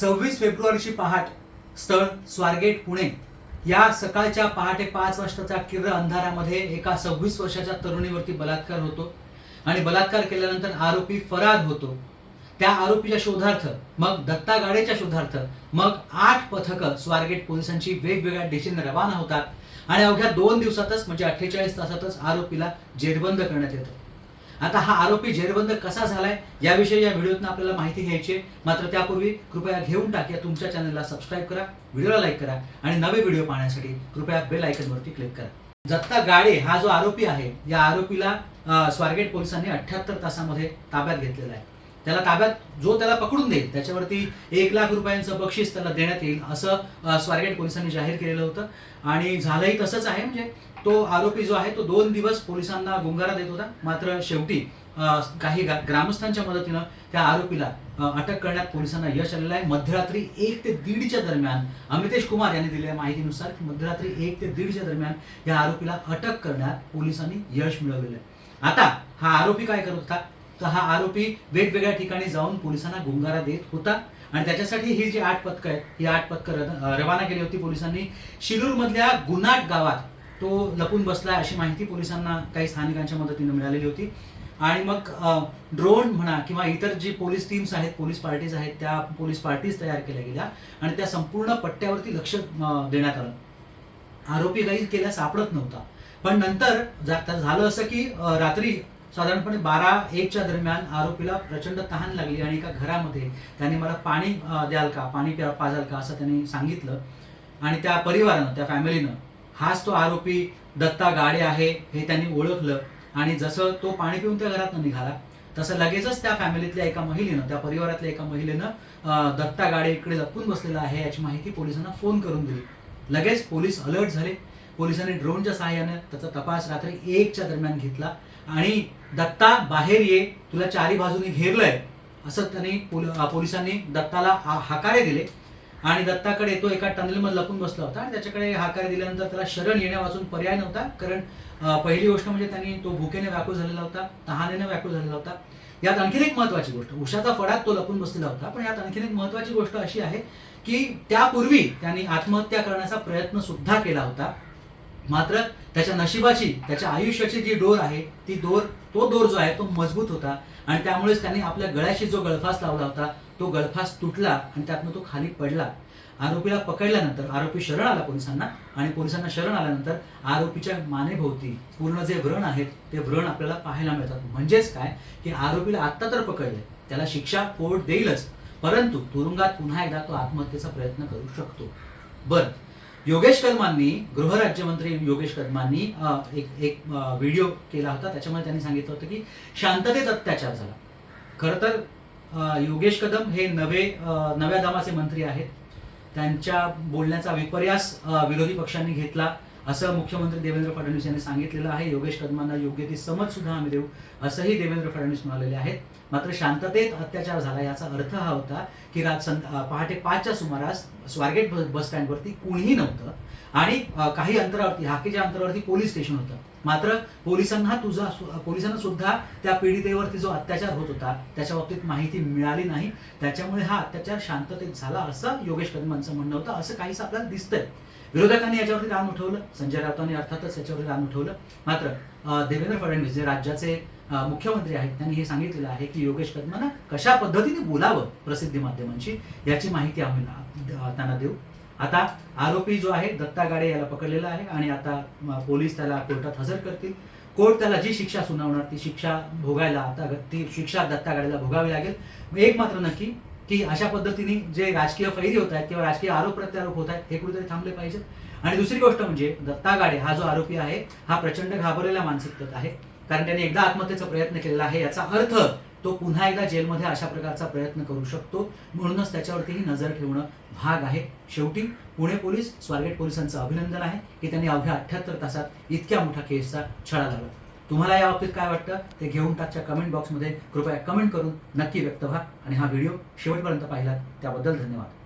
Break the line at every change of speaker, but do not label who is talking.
सव्वीस फेब्रुवारीची पहाट स्थळ स्वारगेट पुणे. या सकाळच्या पहाटे पाच वाजताच्या किर्र अंधारामध्ये एका सव्वीस वर्षाच्या तरुणीवरती बलात्कार होतो आणि बलात्कार केल्यानंतर आरोपी फरार होतो. त्या आरोपीच्या शोधार्थ मग दत्ता गाडेच्या शोधार्थ मग आठ पथकं स्वारगेट पोलिसांची वेगवेगळ्या दिशेने रवाना होतात आणि अवघ्या दोन दिवसातच म्हणजे अठ्ठेचाळीस तासातच आरोपीला जेरबंद करण्यात येतं. आता हा आरोपी जेरबंद कसा झालाय याविषयी या व्हिडिओतून आपल्याला माहिती घ्यायची आहे. मात्र त्यापूर्वी कृपया घेऊन टाक या तुमच्या चॅनलला सबस्क्राईब करा व्हिडिओला लाईक करा आणि नवे व्हिडिओ पाहण्यासाठी कृपया बेल आयकनवरती क्लिक करा. दत्ता गाडे हा जो आरोपी आहे या आरोपीला स्वारगेट पोलिसांनी अठ्ठ्याहत्तर तासामध्ये ताब्यात घेतलेला आहे. त्याला ताब्यात जो त्याला पकडून देईल त्याच्यावरती एक लाख रुपयांचं बक्षीस त्याला देण्यात येईल असं स्वारगेट पोलिसांनी जाहीर केलेलं होतं. आणि झालंही तसंच आहे म्हणजे तो आरोपी जो आहे तो दोन दिवस पोलिसांना गुंगारा देत होता. मात्र शेवटी काही ग्रामस्थांच्या मदतीनं त्या आरोपीला अटक करण्यात पोलिसांना यश आलेलं आहे. मध्यरात्री एक ते दीडच्या दरम्यान अमितेश कुमार यांनी दिलेल्या माहितीनुसार की मध्यरात्री एक ते दीडच्या दरम्यान या आरोपीला अटक करण्यात पोलिसांनी यश मिळवलेलं आहे. आता हा आरोपी काय करत होता? तर हा आरोपी वेगवेगळ्या ठिकाणी जाऊन पोलिसांना गुंगारा देत होता. आणि त्याच्यासाठी ही जी आठ पथकं आहेत ही आठ पथकं रवाना केली होती पोलिसांनी. शिरूरमधल्या मधल्या गावात तो लपून बसला अशी माहिती पोलिसांना काही स्थानिकांच्या मदतीने मिळालेली होती. आणि मग ड्रोन म्हणा किंवा इतर जी पोलीस टीम्स आहेत पोलीस पार्टीज आहेत त्या पोलीस पार्टीज तयार केल्या गेल्या आणि त्या संपूर्ण पट्ट्यावरती लक्ष देण्यात आलं. आरोपी काही केल्या सापडत नव्हता. पण नंतर झालं असं की रात्री साधारणपणे बारा एकच्या दरम्यान आरोपीला प्रचंड तहान लागली आणि एका घरामध्ये त्याने मला पाणी द्याल का? पाणी प्या पाजाल का? असं त्यांनी सांगितलं. आणि त्या परिवारानं त्या फॅमिलीनं हाच तो आरोपी दत्ता गाडे आहे हे त्यांनी ओळखलं. आणि जसं तो पाणी पिऊन त्या घरातनं निघाला तसं लगेचच त्या फॅमिलीतल्या एका महिलेनं त्या परिवारातल्या एका महिलेनं दत्ता गाडे इकडे लपून बसलेला आहे याची माहिती पोलिसांना फोन करून दिली. लगेच पोलीस अलर्ट झाले. पोलिसांनी ड्रोनच्या सहाय्याने त्याचा तपास रात्री एकच्या दरम्यान घेतला. आणि दत्ता बाहेर ये तुला चारी बाजूने घेरलंय असं त्यांनी पोल- पोलिसांनी दत्ताला हाकारे दिले. आणि दत्ताकडे तो एका टनलमध्ये लपून बसला होता. आणि त्याच्याकडे हाकारे दिल्यानंतर त्याला शरण येण्यापासून पर्याय नव्हता. कारण पहिली गोष्ट म्हणजे त्यांनी तो भुकेने व्याकुळ झालेला होता तहानेने व्याकुळ झालेला होता. यात आणखीन एक महत्वाची गोष्ट उषाचा फडात तो लपून बसलेला होता. पण यात आणखीन एक महत्वाची गोष्ट अशी आहे की त्यापूर्वी त्यांनी आत्महत्या करण्याचा प्रयत्न सुद्धा केला होता. मात्र त्याच्या नशिबाची त्याच्या आयुष्याची जी डोर आहे ती दोर तो दोर जो आहे तो मजबूत होता. आणि त्यामुळेच त्यांनी आपल्या गळ्याशी जो गळफास लावला होता तो गळफास तुटला आणि त्यातनं तो खाली पडला. आरोपीला पकडल्यानंतर आरोपी शरण आला पोलिसांना आणि पोलिसांना शरण आल्यानंतर आरोपीच्या मानेभोवती पूर्ण जे व्रण आहेत ते व्रण आपल्याला पाहायला मिळतात. म्हणजेच काय? की आरोपीला आत्ता तर पकडले त्याला शिक्षा कोर्ट देईलच. परंतु तुरुंगात पुन्हा एकदा तो आत्महत्येचा प्रयत्न करू शकतो. बरं. योगेश कदमांनी गृहराज्यमंत्री योगेश कदमांनी एक एक व्हिडिओ केला होता. त्याच्यामध्ये त्यांनी सांगितलं होतं की शांततेत अत्याचार झाला. खरं तर योगेश कदम हे नवे नव्या दामाचे मंत्री आहेत. त्यांच्या बोलण्याचा विपर्यास विरोधी पक्षांनी घेतला. असं मुख्यमंत्री देवेंद्र फडणवीस यांनी सांगितलेलं आहे. योगेश कदमांना योग्य ती समज सुद्धा आम्ही देऊ असंही देवेंद्र फडणवीस म्हणालेले आहेत. मात्र शांततेत अत्याचार झाला याचा अर्थ हा होता की रात सं पहाटे पाचच्या सुमारास स्वारगेट बस बस स्टँडवरती कुणीही नव्हतं आणि काही अंतरावरती हाकेच्या अंतरावरती पोलीस स्टेशन होतं. मात्र पोलिसांना तुझा पोलिसांना सुद्धा त्या पीडितेवरती जो अत्याचार होत होता त्याच्या बाबतीत माहिती मिळाली नाही. त्याच्यामुळे हा अत्याचार शांततेत झाला असं योगेश कदमांचं म्हणणं होतं. असं काहीच आपल्याला दिसतंय. विरोधकांनी याच्यावरती रान उठवलं. संजय राऊतांनी अर्थातच याच्यावरती रान उठवलं. मात्र देवेंद्र फडणवीस जे राज्याचे मुख्यमंत्री आहेत त्यांनी हे सांगितलेलं आहे की योगेश कदमांना कशा पद्धतीने बोलावं प्रसिद्धी माध्यमांची याची माहिती आम्ही त्यांना देऊ. आता आरोपी जो आहे दत्ता गाडे याला पकडलेला आहे आणि आता पोलीस त्याला कोर्टात हजर करतील. कोर्ट त्याला जी शिक्षा सुनावणार ती शिक्षा भोगायला आता ती शिक्षा दत्ता गाडेला भोगावी लागेल. एक मात्र नक्की की अशा पद्धतीने जे राजकीय फैरी होत आहेत किंवा राजकीय आरोप प्रत्यारोप होत आहेत हे कुठेतरी थांबले पाहिजेत. आणि दुसरी गोष्ट म्हणजे दत्ता गाडे हा जो आरोपी आहे हा प्रचंड घाबरलेला मानसिकतेत आहे. कारण त्याने एकदा आत्महत्येचा प्रयत्न केलेला आहे याचा अर्थ तो पुन्हा एकदा जेलमध्ये अशा प्रकारचा प्रयत्न करू शकतो. म्हणूनच त्याच्यावरतीही नजर ठेवणं भाग आहे. शेवटी पुणे पोलीस स्वारगेट पोलिसांचं अभिनंदन आहे की त्यांनी अवघ्या अठ्ठ्याहत्तर तासात इतक्या मोठ्या केसचा छडा लावला तुम्हाला या बाबतीत काय वाटतं? ते घेऊन टाकच्या कमेंट बॉक्समध्ये कृपया कमेंट करून नक्की व्यक्त व्हा. आणि हा व्हिडिओ शेवटपर्यंत पाहिला त्याबद्दल धन्यवाद.